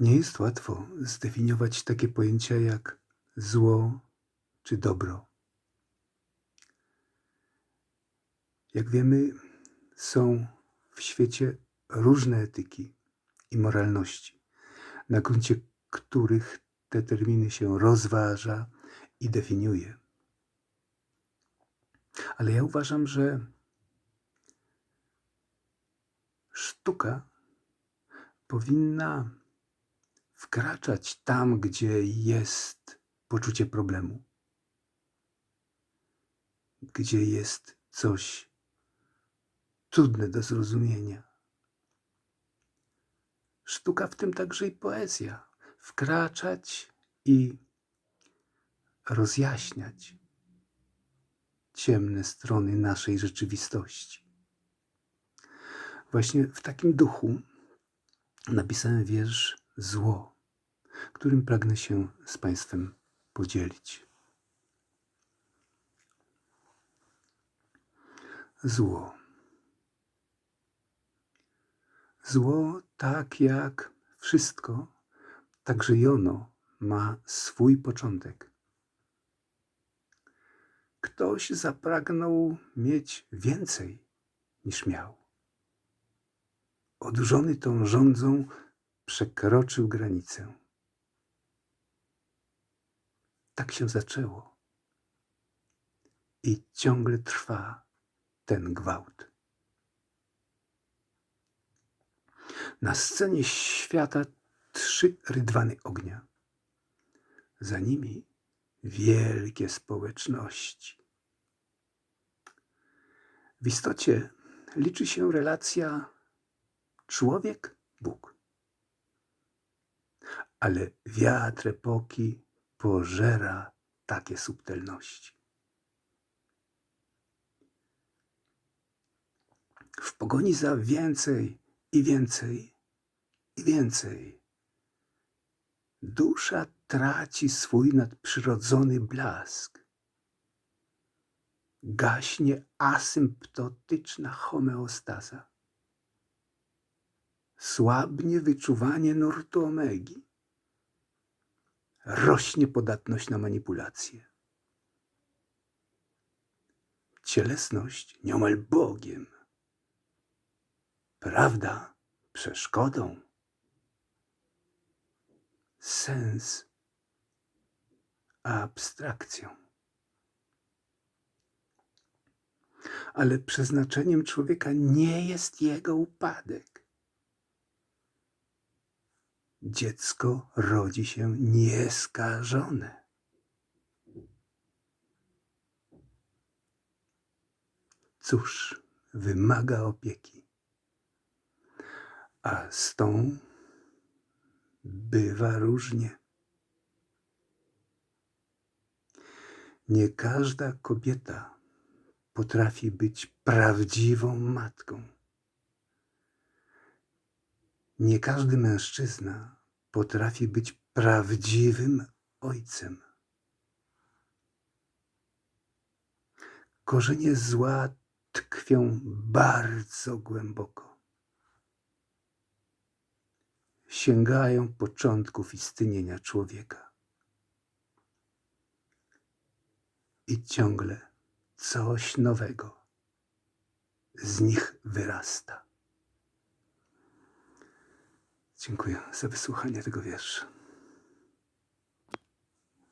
Nie jest łatwo zdefiniować takie pojęcia jak zło czy dobro. Jak wiemy, są w świecie różne etyki i moralności, na gruncie których te terminy się rozważa i definiuje. Ale ja uważam, że sztuka powinna wkraczać tam, gdzie jest poczucie problemu, gdzie jest coś trudne do zrozumienia. Sztuka, w tym także i poezja, wkraczać i rozjaśniać ciemne strony naszej rzeczywistości. Właśnie w takim duchu napisałem wiersz Zło, którym pragnę się z Państwem podzielić. Zło. Zło, tak jak wszystko, także i ono ma swój początek. Ktoś zapragnął mieć więcej niż miał. Odurzony tą rządzą, przekroczył granicę. Tak się zaczęło. I ciągle trwa ten gwałt. Na scenie świata trzy rydwany ognia. Za nimi wielkie społeczności. W istocie liczy się relacja człowiek-Bóg. Ale wiatr epoki pożera takie subtelności. W pogoni za więcej i więcej i więcej dusza traci swój nadprzyrodzony blask. Gaśnie asymptotyczna homeostaza. Słabnie wyczuwanie nurtu omegi. Rośnie podatność na manipulacje. Cielesność nieomal Bogiem. Prawda przeszkodą sens abstrakcją. Ale przeznaczeniem człowieka nie jest jego upadek. Dziecko rodzi się nieskażone. Cóż, wymaga opieki. A z tą bywa różnie. Nie każda kobieta potrafi być prawdziwą matką. Nie każdy mężczyzna potrafi być prawdziwym ojcem. Korzenie zła tkwią bardzo głęboko. Sięgają początków istnienia człowieka. I ciągle coś nowego z nich wyrasta. Dziękuję za wysłuchanie tego wiersza.